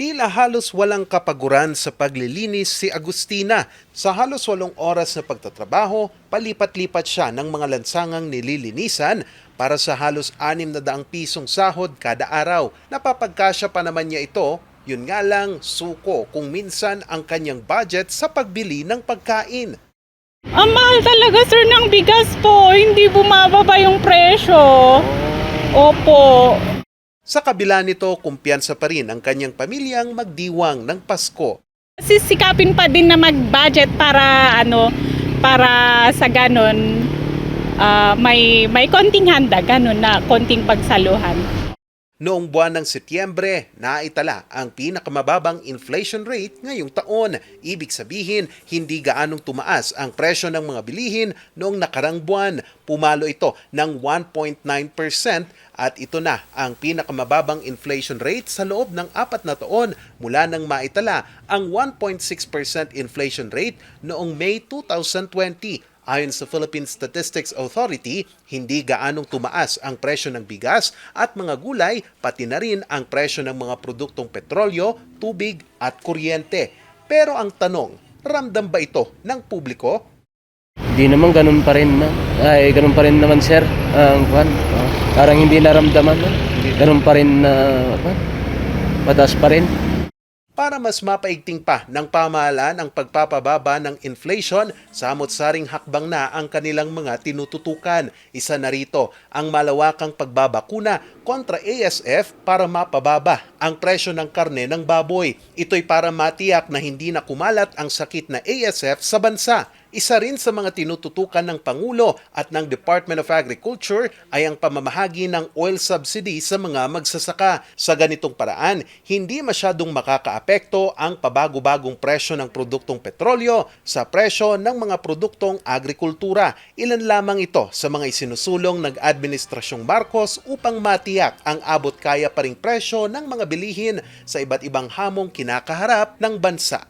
Tila halos walang kapaguran sa paglilinis si Agustina. Sa halos walong oras na pagtatrabaho, palipat-lipat siya ng mga lansangang nililinisan para sa halos anim na daang pisong sahod kada araw. Napapagkasya pa naman niya ito, yun nga lang suko kung minsan ang kanyang budget sa pagbili ng pagkain. Ang mahal talaga sir ng bigas po, hindi bumababa yung presyo. Opo. Sa kabila nito, kumpiyansa pa rin ang kanyang pamilyang magdiwang ng Pasko. Sisikapin pa din na mag-budget para ano, para sa ganon ah, may may konting handa ganon na konting pagsaluhan. Noong buwan ng Setyembre, naitala ang pinakamababang inflation rate ngayong taon. Ibig sabihin, hindi gaanong tumaas ang presyo ng mga bilihin noong nakarang buwan. Pumalo ito ng 1.9% at ito na ang pinakamababang inflation rate sa loob ng apat na taon mula nang maitala ang 1.6% inflation rate noong May 2020. Ayon sa Philippine Statistics Authority, hindi gaanong tumaas ang presyo ng bigas at mga gulay, pati na rin ang presyo ng mga produktong petrolyo, tubig at kuryente. Pero ang tanong, ramdam ba ito ng publiko? Hindi naman ganun pa rin na. Ay, ganun pa rin naman sir. Ang ah, parang hindi naramdaman na. Ganun pa rin na kwan. Mataas pa rin. Para mas mapaigting pa ng pamahalaan ang pagpapababa ng inflation, samot-saring hakbang na ang kanilang mga tinututukan. Isa na rito ang malawakang pagbabakuna kontra ASF para mapababa ang presyo ng karne ng baboy. Ito'y para matiyak na hindi na kumalat ang sakit na ASF sa bansa. Isa rin sa mga tinututukan ng Pangulo at ng Department of Agriculture ay ang pamamahagi ng oil subsidy sa mga magsasaka. Sa ganitong paraan, hindi masyadong makakaapekto ang pabago-bagong presyo ng produktong petrolyo sa presyo ng mga produktong agrikultura. Ilan lamang ito sa mga isinusulong ng Administrasyong Marcos upang matiyak ang abot kaya pa ring presyo ng mga bilihin sa iba't ibang hamong kinakaharap ng bansa.